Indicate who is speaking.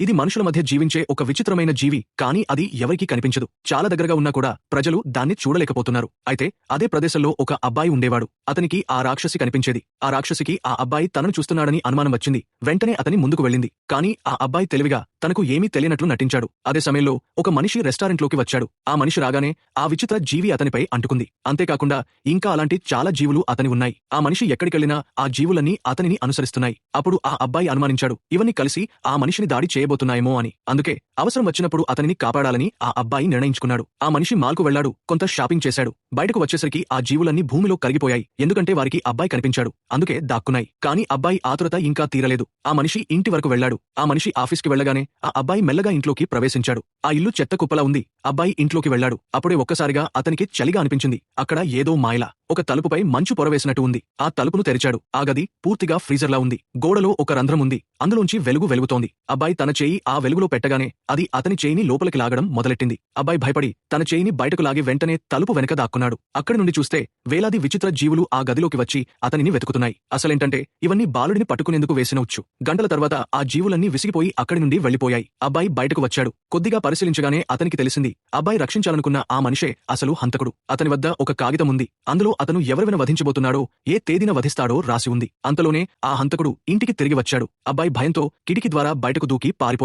Speaker 1: ఇది మనుషుల మధ్య జీవించే ఒక విచిత్రమైన జీవి కానీ అది ఎవరికీ కనిపించదు. చాలా దగ్గరగా ఉన్నా కూడా ప్రజలు దాన్ని చూడలేకపోతున్నారు. అయితే అదే ప్రదేశంలో ఒక అబ్బాయి ఉండేవాడు. అతనికి ఆ రాక్షసి కనిపించేది. ఆ రాక్షసికి ఆ అబ్బాయి తనను చూస్తున్నాడని అనుమానం వచ్చింది. వెంటనే అతని ముందుకు వెళ్ళింది. కానీ ఆ అబ్బాయి తెలివిగా తనకు ఏమీ తెలియనట్లు నటించాడు. అదే సమయంలో ఒక మనిషి రెస్టారెంట్లోకి వచ్చాడు. ఆ మనిషి రాగానే ఆ విచిత్ర జీవి అతనిపై అంటుకుంది. అంతేకాకుండా ఇంకా అలాంటి చాలా జీవులు అతని ఉన్నాయి. ఆ మనిషి ఎక్కడికెళ్ళినా ఆ జీవులన్నీ అతనిని అనుసరిస్తున్నాయి. అప్పుడు ఆ అబ్బాయి అనుమానించాడు. ఇవన్నీ కలిసి ఆ మనిషిని దాడి చేయబోతున్నాయేమో అని. అందుకే అవసరం వచ్చినప్పుడు అతనిని కాపాడాలని ఆ అబ్బాయి నిర్ణయించుకున్నాడు. ఆ మనిషి మాల్కు వెళ్ళాడు కొంత షాపింగ్ చేశాడు. బయటకు వచ్చేసరికి ఆ జీవులన్నీ భూమిలో కరిగిపోయాయి. ఎందుకంటే వారికి అబ్బాయి కనిపించాడు. అందుకే దాక్కున్నాయి. కానీ అబ్బాయి ఆతురత ఇంకా తీరలేదు. ఆ మనిషి ఇంటి వరకు వెళ్ళాడు ఆ మనిషి ఆఫీస్కి వెళ్ళగానే ఆ అబ్బాయి మెల్లగా ఇంట్లోకి ప్రవేశించాడు. ఆ ఇల్లు చెత్త కుప్పలా ఉంది. అబ్బాయి ఇంట్లోకి వెళ్ళాడు అప్పుడే ఒక్కసారిగా అతనికి చలిగా అనిపించింది. అక్కడ ఏదో మాయలా ఒక తలుపుపై మంచు పొరవేసినట్టు ఉంది. ఆ తలుపును తెరిచాడు. ఆ గది పూర్తిగా ఫ్రీజర్లా ఉంది. గోడలో ఒక రంధ్రం ఉంది. అందులోంచి వెలుగు వెలుగుతోంది. అబ్బాయి తన చేయి ఆ వెలుగులో పెట్టగానే అది అతని చేయిని లోపలికి లాగడం మొదలెట్టింది. అబ్బాయి భయపడి తన చేయిని బయటకు లాగి వెంటనే తలుపు వెనక దాక్కున్నాడు. అక్కడి నుండి చూస్తే వేలాది విచిత్ర జీవులు ఆ గదిలోకి వచ్చి అతనిని వెతుకుతున్నాయి. అసలేంటంటే ఇవన్నీ బాలుడిని పట్టుకునేందుకు వేసిన ఉచ్చు గంటల తర్వాత ఆ జీవులన్నీ విసిగిపోయి అక్కడి నుండి వెళ్ళిపోయాయి అబ్బాయి బయటకు వచ్చాడు. కొద్దిగా పరిశీలించగానే అతనికి తెలిసింది అబ్బాయి రక్షించాలనుకున్న ఆ మనిషే అసలు హంతకుడు. అతని వద్ద ఒక కాగితం ఉంది. అందులో అతను ఎవరివిన వధించబోతున్నాడో ఏ తేదీన వధిస్తాడో రాసి ఉంది. అంతలోనే ఆ హంతకుడు ఇంటికి తిరిగి వచ్చాడు. అబ్బాయి భయంతో కిటికీ ద్వారా బయటకు దూకి పారిపోయాడు.